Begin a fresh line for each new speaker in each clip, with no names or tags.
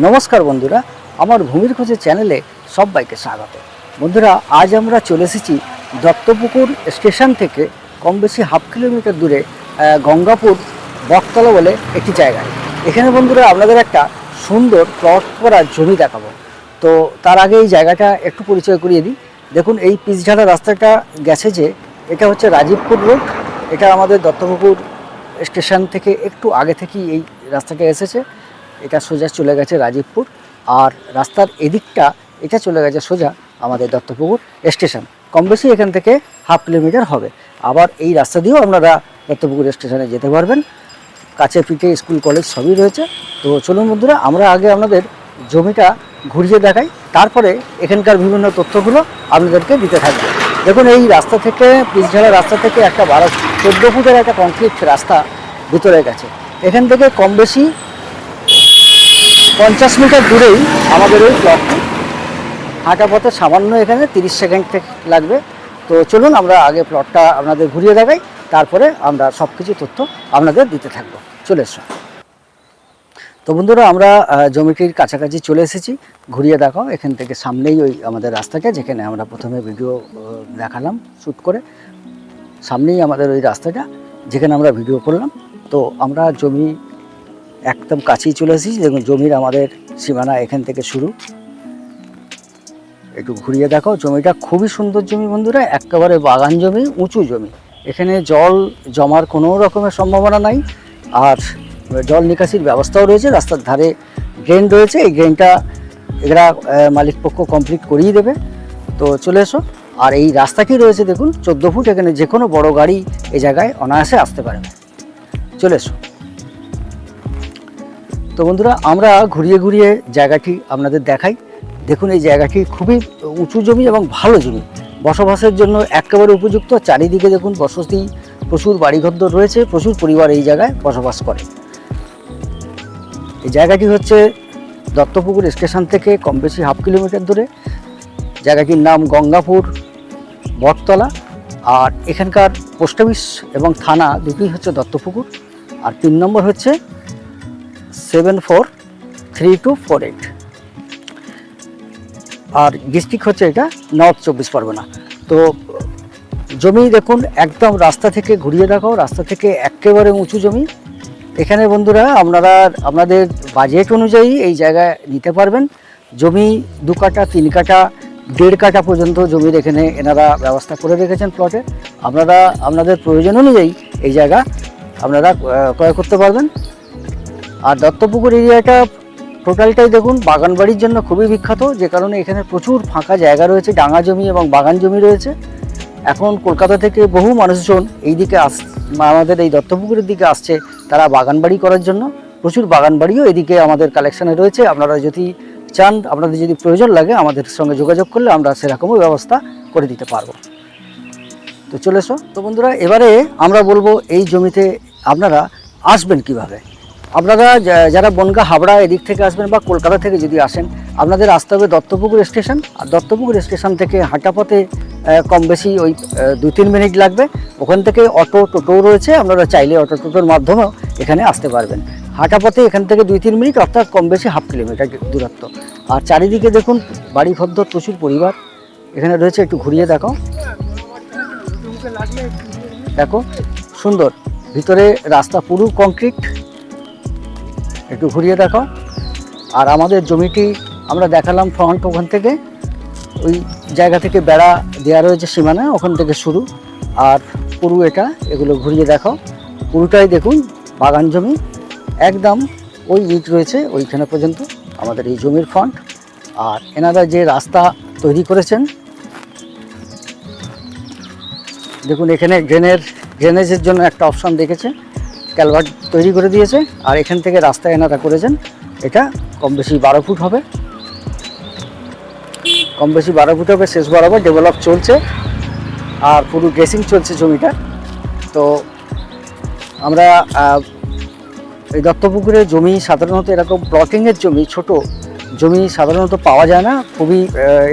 নমস্কার বন্ধুরা, আমার ভূমির খোঁজে চ্যানেলে সবাইকে স্বাগত। বন্ধুরা, আজ আমরা চলে এসেছি দত্তপুকুর স্টেশন থেকে কম বেশি হাফ কিলোমিটার দূরে গঙ্গাপুর বকতলা বলে একটি জায়গায়। এখানে বন্ধুরা, আপনাদের একটা সুন্দর প্লট করা জমি দেখাবো। তো তার আগে এই জায়গাটা একটু পরিচয় করিয়ে দিই। দেখুন, এই পিচঢালা রাস্তাটা গেছে যে, এটা হচ্ছে রাজীবপুর রোড। এটা আমাদের দত্তপুকুর স্টেশন থেকে একটু আগে থেকেই এই রাস্তাটা এসেছে। এটা সোজা চলে গেছে রাজীবপুর। আর রাস্তার এদিকটা এটা চলে গেছে সোজা আমাদের দত্তপুকুর স্টেশন। কম বেশি এখান থেকে হাফ কিলোমিটার হবে। আবার এই রাস্তা দিয়েও আপনারা দত্তপুকুর স্টেশনে যেতে পারবেন। কাছে পিঠে স্কুল, কলেজ সবই রয়েছে। তো চলুন বন্ধুরা, আমরা আগে আপনাদের জমিটা ঘুরিয়ে দেখাই। তারপরে এখানকার বিভিন্ন তথ্যগুলো আপনাদেরকে দিতে থাকবে। দেখুন, এই রাস্তা থেকে পিচঝাড়া রাস্তা থেকে একটা বারো, চোদ্দ ফুটের একটা কংক্রিট রাস্তা ভিতরে গেছে। এখান থেকে কম বেশি পঞ্চাশ মিটার দূরেই আমাদের এই ব্লকটি হাঁটা পথে সামান্য এখানে তিরিশ সেকেন্ড থেকে লাগবে। তো চলুন আমরা আগে প্লটটা আপনাদের ঘুরিয়ে দেখাই, তারপরে আমরা সব কিছু তথ্য আপনাদের দিতে থাকব। চলে এসো। তো বন্ধুরা, আমরা জমিটির কাছাকাছি চলে এসেছি। ঘুরিয়ে দেখাও এখান থেকে সামনেই ওই আমাদের রাস্তাটা, যেখানে আমরা প্রথমে ভিডিও দেখালাম শ্যুট করে। সামনেই আমাদের ওই রাস্তাটা, যেখানে আমরা ভিডিও করলাম। তো আমরা জমি একদম কাছেই চলে এসেছি। দেখুন জমির আমাদের সীমানা এখান থেকে শুরু। একটু ঘুরিয়ে দেখো জমিটা খুবই সুন্দর জমি বন্ধুরা একেবারে বাগান জমি উঁচু জমি। এখানে জল জমার কোনো রকমের সম্ভাবনা নাই আর জল নিকাশির ব্যবস্থাও রয়েছে রাস্তার ধারে ড্রেন রয়েছে এই ড্রেনটা এরা আহ, মালিক পক্ষ কমপ্লিট করিয়ে দেবে। তো চলে এসো আর এই রাস্তা কি রয়েছে দেখুন চোদ্দ ফুট এখানে যে কোনো বড় গাড়ি এই জায়গায় অনায়াসে আসতে পারবে। চলে এসো। তো বন্ধুরা, আমরা ঘুরিয়ে ঘুরিয়ে জায়গাটি আপনাদের দেখাই। দেখুন, এই জায়গাটি খুবই উঁচু জমি এবং ভালো জমি। বসবাসের জন্য একেবারে উপযুক্ত। চারিদিকে দেখুন, বসতি, প্রচুর বাড়িঘর রয়েছে, প্রচুর পরিবার এই জায়গায় বসবাস করে। এই জায়গাটি হচ্ছে দত্তপুকুর স্টেশন থেকে কম বেশি হাফ কিলোমিটার দূরে। জায়গাটির নাম গঙ্গাপুর, বটতলা। আর এখানকার পোস্ট অফিস এবং থানা দুটোই হচ্ছে দত্তপুকুর। আর তিন নম্বর হচ্ছে seven four three two four eight আর ডিস্ট্রিক্ট হচ্ছে এটা নর্থ চব্বিশ পরগনা। তো জমি দেখুন, একদম রাস্তা থেকে ঘুরিয়ে দেখাও রাস্তা থেকে একেবারে উঁচু জমি। এখানে বন্ধুরা, আপনারা, আপনাদের বাজেট অনুযায়ী এই জায়গায় নিতে পারবেন। জমি দু কাটা তিন কাটা দেড় কাটা পর্যন্ত জমির এখানে এনারা ব্যবস্থা করে রেখেছেন প্লটে আপনারা, আপনাদের প্রয়োজন অনুযায়ী এই জায়গা আপনারা ক্রয় করতে পারবেন। আর দত্তপুকুর এরিয়াটা টোটালটাই দেখুন বাগান বাড়ির জন্য খুবই বিখ্যাত, যে কারণে এখানে প্রচুর ফাঁকা জায়গা রয়েছে, ডাঙা জমি এবং বাগান জমি রয়েছে। এখন কলকাতা থেকে বহু মানুষজন এই দিকে আস আমাদের এই দত্তপুকুরের দিকে আসছে, তারা বাগান বাড়ি করার জন্য। প্রচুর বাগান বাড়িও এদিকে আমাদের কালেকশানে রয়েছে। আপনারা যদি চান, আপনাদের যদি প্রয়োজন লাগে, আমাদের সঙ্গে যোগাযোগ করলে আমরা সেরকমও ব্যবস্থা করে দিতে পারব। তো চলে এসো। তো বন্ধুরা, এবারে আমরা বলব, এই জমিতে আপনারা আসবেন কীভাবে? আপনারা যারা বনগা হাবড়া এদিক থেকে আসবেন বা কলকাতা থেকে যদি আসেন, আপনাদের আসতে হবে দত্তপুকুর স্টেশন। আর দত্তপুকুর স্টেশন থেকে হাঁটা পথে কম বেশি ওই দু তিন মিনিট লাগবে। ওখান থেকে অটো, টোটোও রয়েছে, আপনারা চাইলে অটো, টোটোর মাধ্যমেও এখানে আসতে পারবেন। হাঁটা পথে এখান থেকে দুই তিন মিনিট, অর্থাৎ কম বেশি হাফ কিলোমিটার দূরত্ব। আর চারিদিকে দেখুন বাড়ি ঘরদর প্রচুর পরিবার। এখানে রয়েছে, একটু ঘুরিয়ে দেখো। দেখো, সুন্দর। ভিতরে রাস্তা পুরো কংক্রিট একটু ঘুরিয়ে দেখো। আর আমাদের জমিটি আমরা দেখালাম ফ্রন্ট ওখান থেকে। ওই জায়গা থেকে বেড়া দেওয়া রয়েছে সীমানা, ওখান থেকে শুরু। আর পুরু এটা, এগুলো ঘুরিয়ে দেখো। পুরোটাই দেখুন, বাগান জমি। একদম ওই ইট রয়েছে ওইখানে পর্যন্ত আমাদের এই জমির ফ্রন্ট আর এনারা যে রাস্তা তৈরি করেছেন, দেখুন এখানে ড্রেনের ড্রেনেজের জন্য একটা অপশন দেখেছে। ক্যালভার্ট তৈরি করে দিয়েছে। আর এখান থেকে রাস্তায় এনারা করেছেন, এটা কম বেশি বারো ফুট হবে। কম বেশি বারো ফুট হবে, শেষ বরাবর ডেভেলপ চলছে। আর পুরো ড্রেসিং চলছে জমিটা। তো আমরা এই দত্তপুকুরের জমি সাধারণত এরকম প্লটিংয়ের জমি ছোট জমি সাধারণত পাওয়া যায় না। খুবই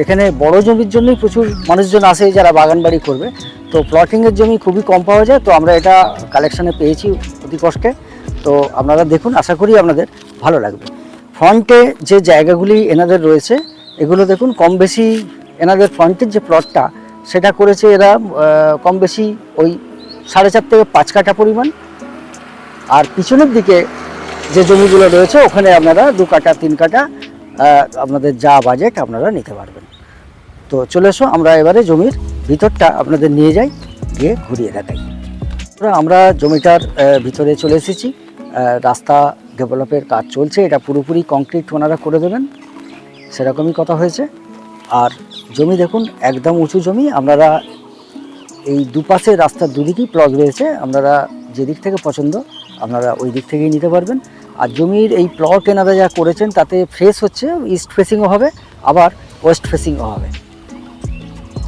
এখানে বড় জমির জন্যই প্রচুর মানুষজন আসে যারা বাগান বাড়ি করবে। তো প্লটিংয়ের জমি খুবই কম পাওয়া যায়। তো আমরা এটা কালেকশানে পেয়েছি অতি কষ্টে। তো আপনারা দেখুন আশা করি আপনাদের ভালো লাগবে। ফ্রন্টে যে জায়গাগুলি এনাদের রয়েছে এগুলো দেখুন কম বেশি এনাদের ফ্রন্টের যে প্লটটা সেটা করেছে এরা কম বেশি ওই সাড়ে চার থেকে পাঁচ কাঠা পরিমাণ। আর পিছনের দিকে যে জমিগুলো রয়েছে ওখানে আপনারা দু কাঠা তিন আহ, আপনাদের যা বাজেট আপনারা নিতে পারবেন। তো চলে এসো, আমরা এবারে জমির ভিতরটা আপনাদের নিয়ে যাই, গিয়ে ঘুরিয়ে দেখাই। আমরা- জমিটার ভিতরে চলে এসেছি। রাস্তা ডেভেলপের কাজ চলছে, এটা পুরোপুরি কংক্রিট ওনারা করে দেবেন। সেরকমই কথা হয়েছে। আর জমি দেখুন, একদম উঁচু জমি। আপনারা এই দুপাশে রাস্তার দুদিকেই প্লট রয়েছে। আপনারা যেদিক থেকে পছন্দ, আপনারা ওই দিক থেকেই নিতে পারবেন। আর জমির এই প্লট এনারা যা করেছেন, তাতে ফ্রেশ হচ্ছে ইস্ট ফেসিংও হবে, আবার ওয়েস্ট ফেসিংও হবে।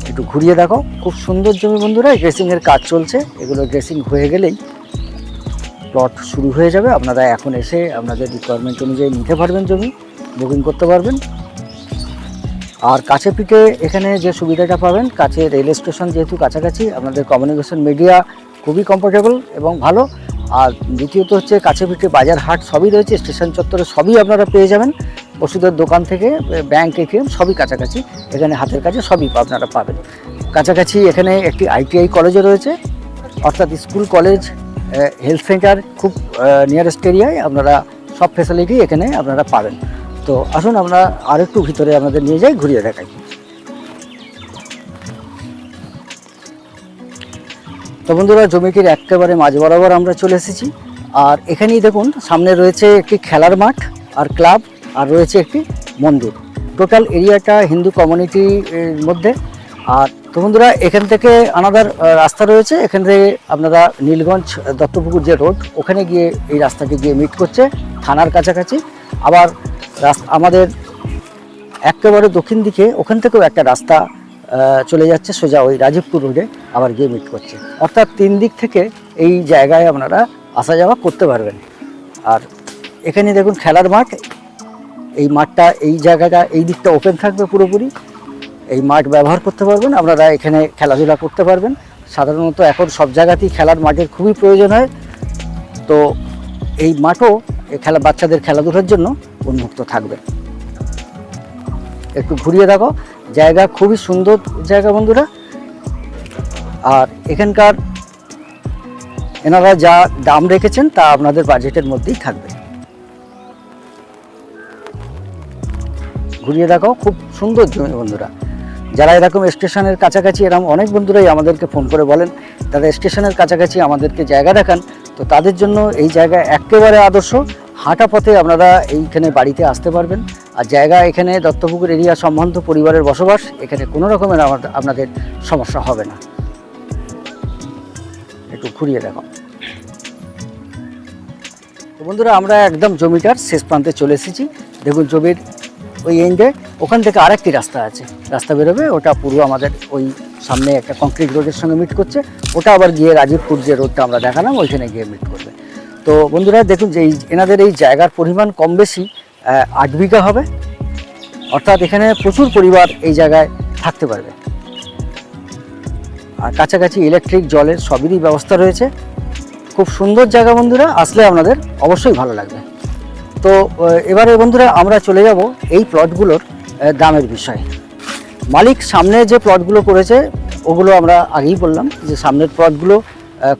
একটু ঘুরিয়ে দেখো, খুব সুন্দর জমি বন্ধুরা ড্রেসিংয়ের কাজ চলছে। এগুলো ড্রেসিং হয়ে গেলেই প্লট শুরু হয়ে যাবে। আপনারা এখন এসে আপনাদের রিকোয়ারমেন্ট অনুযায়ী নিতে পারবেন জমি বুকিং করতে পারবেন। আর কাছে পিঠে এখানে যে সুবিধাটা পাবেন, কাছে রেল স্টেশন যেহেতু কাছাকাছি, আপনাদের কমিউনিকেশন মিডিয়া খুবই কমফোর্টেবল এবং ভালো। আর দ্বিতীয়ত হচ্ছে কাছে পিঠে বাজার হাট সবই রয়েছে, স্টেশন চত্বরে সবই আপনারা পেয়ে যাবেন। ওষুধের দোকান থেকে ব্যাংক এটিএম সবই কাছাকাছি, এখানে হাতের কাছে সবই আপনারা পাবেন। কাছাকাছি এখানে একটি আইটিআই কলেজও রয়েছে, অর্থাৎ স্কুল কলেজ হেলথ সেন্টার খুব নিয়ারেস্ট এরিয়ায় আপনারা সব ফেসিলিটি এখানে আপনারা পাবেন। তো আসুন আমরা আরেকটু ভিতরে আপনাদের নিয়ে যাই, ঘুরিয়ে দেখাই। তো বন্ধুরা, জমিটির একেবারে মাঝ বরাবর আমরা চলে এসেছি। আর এখানেই দেখুন, সামনে রয়েছে একটি খেলার মাঠ আর ক্লাব, আর রয়েছে একটি মন্দির। টোটাল এরিয়াটা হিন্দু কমিউনিটির মধ্যে। আর তো বন্ধুরা, এখান থেকে আনাদার রাস্তা রয়েছে। এখান থেকে আপনারা নীলগঞ্জ দত্তপুকুর যে রোড ওখানে গিয়ে এই রাস্তাটি গিয়ে মিট করছে থানার কাছাকাছি। আবার আমাদের একেবারে দক্ষিণ দিকে ওখান থেকেও একটা রাস্তা চলে যাচ্ছে, সোজা ওই রাজীবপুর রোডে আবার গিয়ে মিট করছে। অর্থাৎ তিন দিক থেকে এই জায়গায় আপনারা আসা যাওয়া করতে পারবেন। আর এখানে দেখুন খেলার মাঠ, এই মাঠটা, এই জায়গাটা, এই দিকটা ওপেন থাকবে পুরোপুরি। এই মাঠ ব্যবহার করতে পারবেন, আপনারা এখানে খেলাধুলা করতে পারবেন। সাধারণত এখন সব জায়গাতেই খেলার মাঠের খুবই প্রয়োজন হয়। তো এই মাঠও খেলা, বাচ্চাদের খেলাধুলার জন্য উন্মুক্ত থাকবে। একটু ঘুরিয়ে দেখো। জায়গা খুবই সুন্দর জায়গা বন্ধুরা। আর এখানকার এনারা যা দাম রেখেছেন তা আপনাদের বাজেটের মধ্যেই থাকবে। ঘুরিয়ে দেখো, খুব সুন্দর জমি বন্ধুরা। যারা এরকম স্টেশনের কাছাকাছি, এরকম অনেক বন্ধুরাই আমাদেরকে ফোন করে বলেন, তারা স্টেশনের কাছাকাছি আমাদেরকে জায়গা দেখান, তো তাদের জন্য এই জায়গা একেবারে আদর্শ। হাঁটা পথে আপনারা এইখানে বাড়িতে আসতে পারবেন। আর জায়গা এখানে দত্তপুকুর এরিয়া সম্বন্ধ পরিবারের বসবাস, এখানে কোনো রকমের আমার- আপনাদের সমস্যা হবে না। একটু ঘুরিয়ে দেখো। তো বন্ধুরা, আমরা একদম জমিটার শেষ প্রান্তে চলে এসেছি। দেখুন জমির ওই এন্ডে, ওখান থেকে আরেকটি রাস্তা আছে। রাস্তা বেরোবে, ওটা পুরো আমাদের ওই সামনে একটা কংক্রিট রোডের সঙ্গে মিট করছে। ওটা আবার গিয়ে রাজীবপুর যে রোডটা আমরা দেখালাম, ওইখানে গিয়ে মিট করবে। তো বন্ধুরা, দেখুন যে এনাদের এই জায়গার পরিমাণ কম বেশি আট বিঘা হবে। অর্থাৎ এখানে প্রচুর পরিবার এই জায়গায় থাকতে পারবে। আর কাছাকাছি ইলেকট্রিক জলের সবেরই ব্যবস্থা রয়েছে। খুব সুন্দর জায়গা বন্ধুরা, আসলে আপনাদের অবশ্যই ভালো লাগবে। তো এবারে বন্ধুরা আমরা চলে যাব এই প্লটগুলোর দামের বিষয়ে। মালিক সামনে যে প্লটগুলো করেছে, ওগুলো আমরা আগেই বললাম যে সামনের প্লটগুলো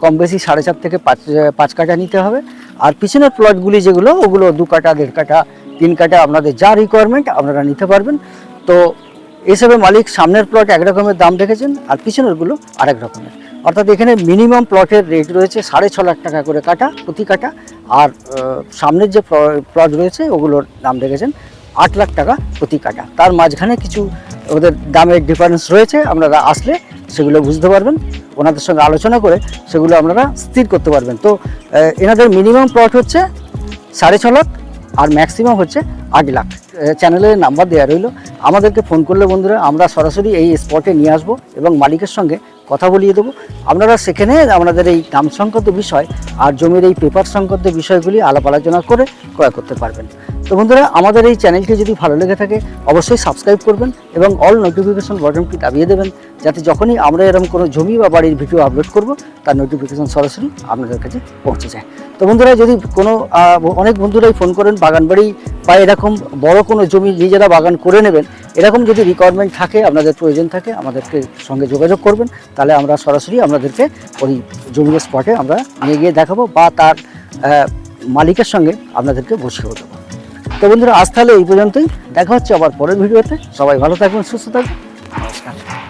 কম বেশি সাড়ে চার থেকে পাঁচ পাঁচ কাঠা নিতে হবে। আর পিছনের প্লটগুলি যেগুলো, ওগুলো দু কাঠা, দেড় কাঠা তিন কাঠা আপনাদের যা রিকোয়ারমেন্ট আপনারা নিতে পারবেন। তো হিসেবে মালিক সামনের প্লট এক রকমের দাম দেখেছেন আর পিছনেরগুলো আরেক রকমের। অর্থাৎ এখানে মিনিমাম প্লটের রেট রয়েছে সাড়ে ছ লাখ টাকা করে কাটা, প্রতি কাটা। আর সামনের যে প্লট রয়েছে ওগুলোর দাম দেখেছেন আট লাখ টাকা প্রতি কাটা। তার মাঝখানে কিছু ওদের দামের ডিফারেন্স রয়েছে, আপনারা আসলে সেগুলো বুঝতে পারবেন। ওনাদের সঙ্গে আলোচনা করে সেগুলো আপনারা স্থির করতে পারবেন। তো এনাদের মিনিমাম প্লট হচ্ছে সাড়ে ছ লাখ আর ম্যাক্সিমাম হচ্ছে আট লাখ। চ্যানেলের নাম্বার দেওয়া রইল। আমাদেরকে ফোন করলে বন্ধুরা, আমরা সরাসরি এই স্পটে নিয়ে আসব এবং মালিকের সঙ্গে কথা বলিয়ে দেবো। আপনারা সেখানে আপনাদের এই দাম সংক্রান্ত বিষয় আর জমির এই পেপার সংক্রান্ত বিষয়গুলি আলাপ আলোচনা করে ক্রয় করতে পারবেন। তো বন্ধুরা, আমাদের এই চ্যানেলটি যদি ভালো লেগে থাকে, অবশ্যই সাবস্ক্রাইব করবেন এবং অল নোটিফিকেশন বাটনটি দাবিয়ে দেবেন, যাতে যখনই আমরা এরকম কোনো জমি বা বাড়ির ভিডিও আপলোড করব, তার নোটিফিকেশন সরাসরি আপনাদের কাছে পৌঁছে যায়। তো বন্ধুরা, যদি কোনো অনেক বন্ধুরাই ফোন করেন বাগান বাড়ি বা এরকম বড় কোনো জমি নিজেরা বাগান করে নেবেন, এরকম যদি রিকোয়ারমেন্ট থাকে, আপনাদের প্রয়োজন থাকে, আমাদেরকে সঙ্গে যোগাযোগ করবেন, তাহলে আমরা সরাসরি আপনাদেরকে ওই জমির স্পটে আমরা নিয়ে গিয়ে দেখাবো বা তার মালিকের সঙ্গে আপনাদেরকে বসিয়েও দেবো। তো বন্ধুরা, আজ তাহলে এই পর্যন্তই। দেখা হচ্ছে আবার পরের ভিডিওতে। সবাই ভালো থাকবেন, সুস্থ থাকবেন। নমস্কার।